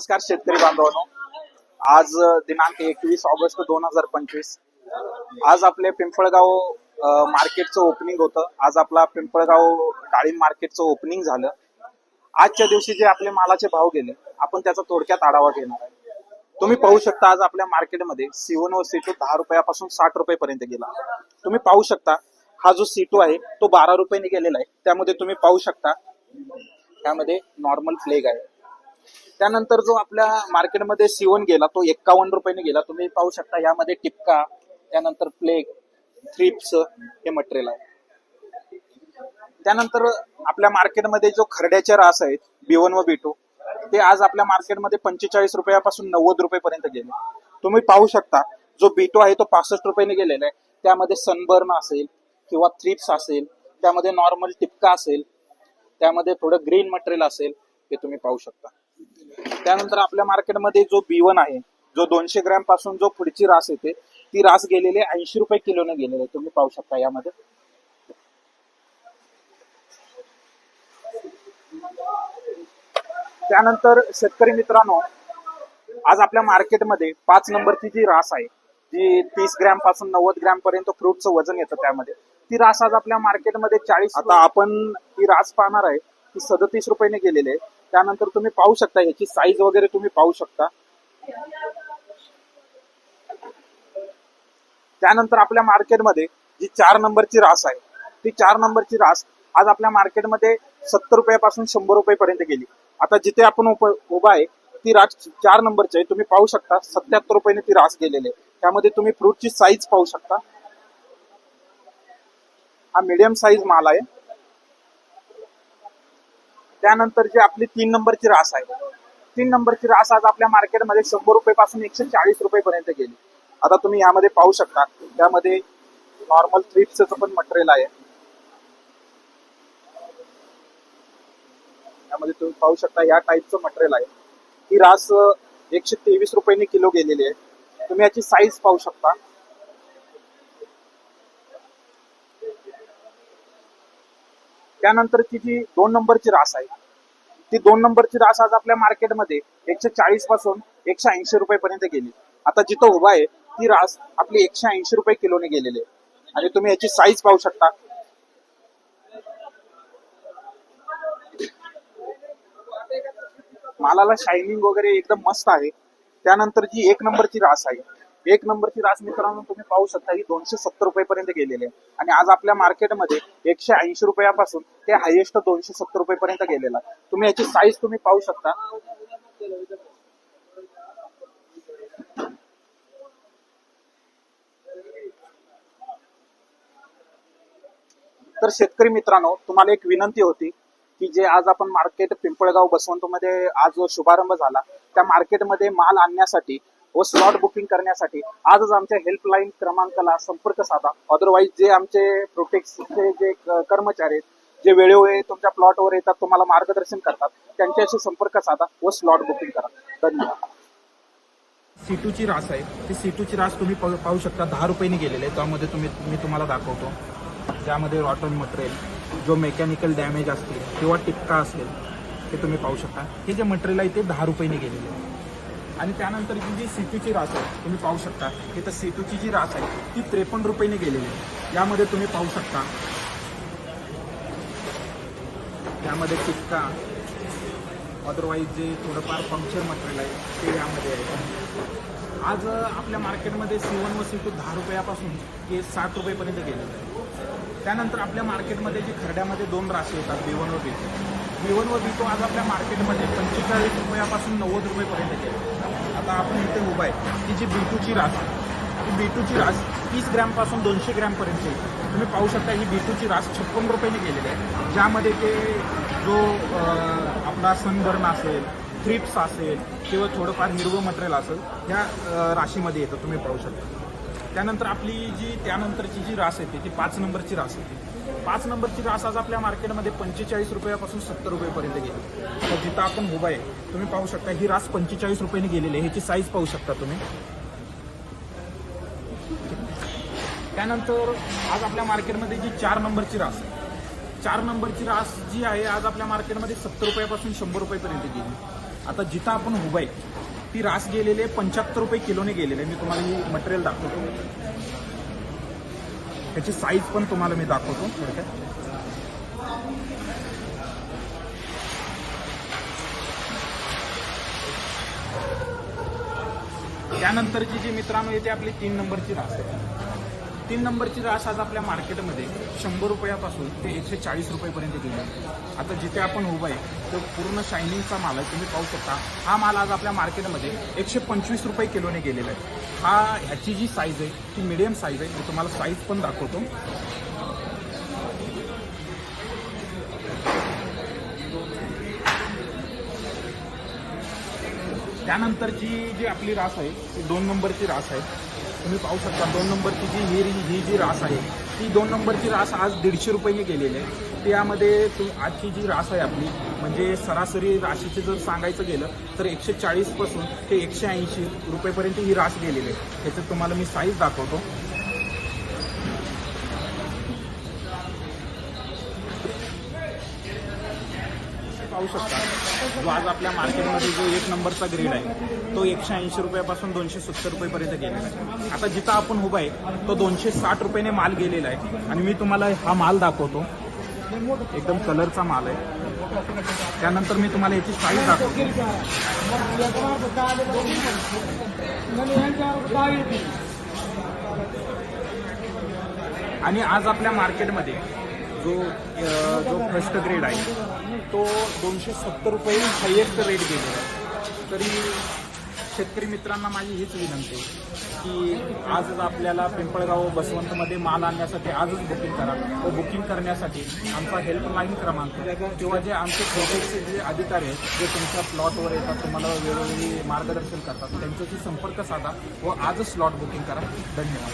नमस्कार शेतकरी बांधवांनो. आज दिनांक एकवीस ऑगस्ट दोन हजार पंचवीस. आज आपले पिंपळगाव मार्केटचं ओपनिंग होतं. आज आपला पिंपळगाव डाळिंब मार्केटचं ओपनिंग झालं. आजच्या दिवशी जे आपले मालाचे भाव गेले आपण त्याचा थोडक्यात आढावा घेणार आहे. तुम्ही पाहू शकता आज आपल्या मार्केटमध्ये सीवन व सीटू दहा रुपयापासून साठ रुपयेपर्यंत गेला. तुम्ही पाहू शकता हा जो सीटू आहे तो बारा रुपयाने गेलेला आहे. त्यामध्ये तुम्ही पाहू शकता त्यामध्ये नॉर्मल फ्लेग आहे. त्यानंतर जो आपल्या मार्केटमध्ये सिवन गेला तो एक्कावन्न रुपयाने गेला. तुम्ही पाहू शकता यामध्ये टिपका त्यानंतर प्लेग थ्रिप्स हे मटेरियल आहे. त्यानंतर आपल्या मार्केटमध्ये जो खरड्याचे रास आहेत बी वन व बी टू ते आज आपल्या मार्केटमध्ये पंचेचाळीस रुपयापासून नव्वद रुपयेपर्यंत गेले. तुम्ही पाहू शकता जो बी टू आहे तो पासष्ट रुपयाने गेलेला आहे. त्यामध्ये सनबर्न असेल किंवा थ्रिप्स असेल त्यामध्ये नॉर्मल टिपका असेल त्यामध्ये थोडं ग्रीन मटेरियल असेल हे तुम्ही पाहू शकता. त्यानंतर आपल्या मार्केटमध्ये जो बी वन आहे जो दोनशे ग्रॅमपासून जो पुढची रास येते ती रास गेलेली ऐंशी रुपये किलोने गेलेली आहे. तुम्ही पाहू शकता यामध्ये. त्यानंतर शेतकरी मित्रांनो आज आपल्या मार्केटमध्ये पाच नंबरची जी रास आहे जी तीस ग्रॅमपासून नव्वद ग्रॅम पर्यंत फ्रूटचं वजन येतं त्यामध्ये. ती रास आज आपल्या मार्केटमध्ये चाळीस आता आपण ही रास पाहणार आहे ती सदतीस रुपयाने गेलेली आहे. त्यानंतर तुम्ही पाहू शकता याची साईज वगैरे तुम्ही पाहू शकता. त्यानंतर आपल्या मार्केटमध्ये जी चार नंबरची रास आहे ती चार नंबरची रास आज आपल्या मार्केटमध्ये सत्तर रुपयापासून शंभर रुपयेपर्यंत गेली. आता जिथे आपण उभा आहे ती रास चार नंबरची आहे तुम्ही पाहू शकता सत्याहत्तर रुपयाने ती रास गेलेली आहे. त्यामध्ये तुम्ही फ्रूटची साईज पाहू शकता. हा मिडियम साईज माल आहे. त्यानंतर जी आपली तीन नंबरची रास आहे. तीन नंबरची रास आज आपल्या मार्केटमध्ये शंभर रुपये पासून एकशे चाळीस रुपये पर्यंत गेली. आता तुम्ही यामध्ये पाहू शकता त्यामध्ये नॉर्मल थ्रिप्सचं पण मटेरियल आहे. त्यामध्ये तुम्ही पाहू शकता या टाईपचं मटेरियल आहे. ही रास एकशे तेवीस रुपयाने किलो गेलेली आहे. तुम्ही याची साईज पाहू शकता. त्यानंतरची जी दोन नंबरची रास आहे ती दोन नंबरची रास आज आपल्या मार्केटमध्ये एकशे चाळीसपासून एकशे ऐंशी रुपये पर्यंत गेली. आता जिथं उभा आहे ती रास आपली एकशे ऐंशी रुपये किलोने गेलेली आहे. आणि तुम्ही याची साईज पाहू शकता. मालाला शायनिंग वगैरे एकदम मस्त आहे. त्यानंतर जी एक नंबरची रास आहे एक नंबरची रास मित्रांनो तुम्ही पाहू शकता ही दोनशे सत्तर रुपये पर्यंत गेलेली आहे आणि आज आपल्या मार्केटमध्ये एकशे ऐंशी रुपयापासून ते हायेस्ट दोनशे सत्तर रुपये पर्यंत गेलेला आहे. तुम्ही याची साईज तुम्ही पाहू शकता तर शेतकरी मित्रांनो तुम्हाला एक विनंती होती की जे आज आपण मार्केट पिंपळगाव बसवंतमध्ये आज जो शुभारंभ झाला त्या मार्केटमध्ये माल आणण्यासाठी व स्लॉट बुकिंग करण्यासाठी आजच आमच्या हेल्पलाईन क्रमांकाला संपर्क साधा. अदरवाईज जे आमचे प्रोटेक्सचे जे कर्मचारी आहेत जे वेळोवेळी तुमच्या प्लॉटवर येतात तुम्हाला मार्गदर्शन करतात त्यांच्याशी संपर्क साधा व स्लॉट बुकिंग करा. धन्यवाद. सीटूची रास आहे. ती सीटूची रास तुम्ही पाहू शकता. दहा रुपयेने गेलेले त्यामध्ये तुम्ही मी तुम्हाला दाखवतो. ज्यामध्ये रॉटन मटेरियल जो मेकॅनिकल डॅमेज असतील किंवा टिक्का असेल ते तुम्ही पाहू शकता. हे जे मटेरियल आहे ते दहा रुपयेने गेलेले आहे. आणि त्यानंतरची जी सीटूची रास आहे तुम्ही पाहू शकता. इथं सीटूची जी रास आहे ती त्रेपन्न रुपयांनी गेलेली आहे. यामध्ये तुम्ही पाहू शकता. यामध्ये टिक्का अदरवाईज जे थोडंफार पंक्चर मटेरियल आहे ते यामध्ये आहे. आज आपल्या मार्केटमध्ये सी वन व सी टू दहा रुपयापासून ते साठ रुपयेपर्यंत गेलेलं आहे. त्यानंतर आपल्या मार्केटमध्ये जे खरड्यामध्ये दोन राशी येतात बिवन व बी टू व बी आज आपल्या मार्केटमध्ये पंचेचाळीस रुपयापासून नव्वद रुपयेपर्यंत गेले. आता आपण इथे उभा आहे. की जी बी टूची रास आहे ही बीटूची रास तीस ग्रॅमपासून दोनशे ग्रॅमपर्यंत येईल तुम्ही पाहू शकता ही बीटूची रास छप्पन रुपयाने गेलेली आहे. ज्यामध्ये ते जो आपला सनबर्न असेल थ्रिप्स असेल किंवा थोडंफार हिरवं मटेरियल असेल ह्या राशीमध्ये येतं. तुम्ही पाहू शकता. त्यानंतर आपली जी त्यानंतरची जी रास येते ती पाच नंबरची रास येते. पाच नंबरची रास आज आपल्या मार्केटमध्ये पंचेचाळीस रुपयापासून सत्तर रुपयेपर्यंत गेली. तर जिथं आपण उभा आहे तुम्ही पाहू शकता ही रास पंचेचाळीस रुपयाने गेलेली आहे. ह्याची साईज पाहू शकता तुम्ही. त्यानंतर आज आपल्या मार्केटमध्ये जी चार नंबरची रास आहे चार नंबरची रास जी आहे आज आपल्या मार्केटमध्ये सत्तर रुपयापासून शंभर रुपयेपर्यंत गेली. आता जिथं आपण उभा आहे ती रास गेलेली आहे पंच्याहत्तर रुपये किलोने गेलेले. आहे मी तुम्हाला ही मटेरियल दाखवतो. त्याची साईज पण तुम्हाला मी दाखवतो. थोडक्यात. त्यानंतरची जी मित्रांनो येते आपली तीन नंबरची रास. आहे तीन नंबरची रास आज आपल्या मार्केटमध्ये शंभर रुपयापासून ते एकशे चाळीस रुपयेपर्यंत गेली आहे. आता जिथे आपण उभं आहे तो पूर्ण शायनिंगचा माल आहे. तुम्ही पाहू शकता हा माल आज आपल्या मार्केटमध्ये एकशे पंचवीस रुपये किलोने गेलेला आहे. हा ह्याची जी साईज आहे ती मिडियम साईज आहे. मी तुम्हाला साईज पण दाखवतो. त्यानंतरची जी आपली रास आहे ती दोन नंबरची रास आहे. तुम्ही पाहू शकता दोन नंबरची जी ही ही जी रास आहे ती दोन नंबरची रास आज दीडशे रुपयेने गेलेली आहे. त्यामध्ये तू आजची जी रास आहे आपली म्हणजे सरासरी राशीचे जर सांगायचं गेलं तर एकशे चाळीसपासून ते एकशे ऐंशी रुपयेपर्यंत ही रास गेलेली आहे. त्याच्यात तुम्हाला मी साईज दाखवतो. पाहू शकता. जो आज आपल्या मार्केटमध्ये जो एक नंबरचा ग्रेड आहे तो एकशे ऐंशी रुपयापासून दोनशे सत्तर रुपयेपर्यंत गेलेला आहे. आता जिथं आपण उभा आहे तो दोनशे साठ रुपयाने माल गेलेला आहे. आणि मी तुम्हाला हा माल दाखवतो. एकदम कलरचा माल आहे. त्यानंतर मी तुम्हाला याची साईज दाखवतो. आणि आज आपल्या मार्केटमध्ये जो जो फर्स्ट ग्रेड आहे तो दोनशे सत्तर रुपये हायएस्ट रेट गेलेला आहे. तरी शेतकरी मित्रांना माझी हीच विनंती की आजच आपल्याला पिंपळगाव बसवंतमध्ये माल आणण्यासाठी आजच बुकिंग करा. व बुकिंग करण्यासाठी आमचा हेल्पलाईन क्रमांक किंवा जे आमचे प्रोजेक्टचे जे अधिकारी आहेत जे तुमच्या प्लॉटवर येतात तुम्हाला वेळोवेळी मार्गदर्शन करतात त्यांच्याशी संपर्क साधा व आजच स्लॉट बुकिंग करा. धन्यवाद.